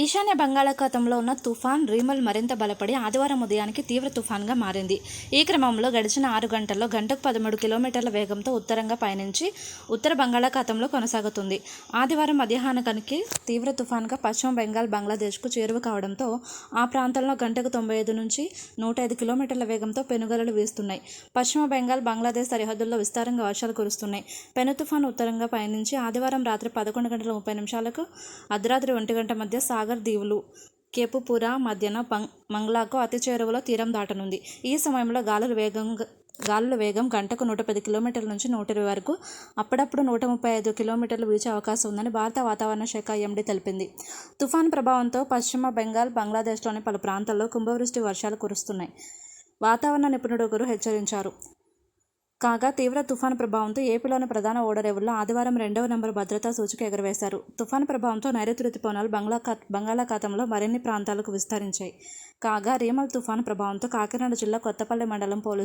ఈశాన్య బంగాళాఖాతంలో ఉన్న తుఫాన్ రీమల్ మరింత బలపడి ఆదివారం ఉదయానికి తీవ్ర తుఫాన్గా మారింది. ఈ క్రమంలో గడిచిన ఆరు గంటల్లో గంటకు పదమూడు కిలోమీటర్ల వేగంతో ఉత్తరంగా పయనించి ఉత్తర బంగాళాఖాతంలో కొనసాగుతుంది. ఆదివారం మధ్యాహ్నానికి తీవ్ర తుఫాన్గా పశ్చిమ బెంగాల్ బంగ్లాదేశ్కు చేరువ కావడంతో ఆ ప్రాంతంలో గంటకు తొంభై ఐదు నుంచి నూట ఐదు కిలోమీటర్ల వేగంతో పెనుగలలు వీస్తున్నాయి. పశ్చిమ బెంగాల్ బంగ్లాదేశ్ సరిహద్దుల్లో విస్తారంగా వర్షాలు కురుస్తున్నాయి. పెను తుఫాన్ ఉత్తరంగా పయనించి ఆదివారం రాత్రి పదకొండు గంటల ముప్పై నిమిషాలకు అర్ధరాత్రి ఒంటి గంట మధ్య సాగర్ దీవులు కేపుపుర మధ్యన పంగ్ మంగ్లాకు అతి చేరువలో తీరం దాటనుంది. ఈ సమయంలో గాలుల వేగం గాలుల వేగం గంటకు నూట పది కిలోమీటర్ల నుంచి నూట ఇరవై వరకు అప్పుడప్పుడు నూట ముప్పై ఐదు కిలోమీటర్లు వీచే అవకాశం ఉందని భారత వాతావరణ శాఖ ఎండీ తెలిపింది. తుఫాన్ ప్రభావంతో పశ్చిమ బెంగాల్ బంగ్లాదేశ్లోని పలు ప్రాంతాల్లో కుంభవృష్టి వర్షాలు కురుస్తున్నాయి. వాతావరణ నిపుణుడు ఒకరు హెచ్చరించారు. కాగా తీవ్ర తుఫాను ప్రభావంతో ఏపీలోని ప్రధాన ఓడరేవుల్లో ఆదివారం రెండవ నంబర్ భద్రతా సూచిక ఎగురవేశారు. తుఫాను ప్రభావంతో నైరుతి రుతుపవనాలు బంగ్లాఖా బంగాళాఖాతంలో మరిన్ని ప్రాంతాలకు విస్తరించాయి. కాగా రీమల్ తుఫాను ప్రభావంతో కాకినాడ జిల్లా కొత్తపల్లి మండలం పోలీసులు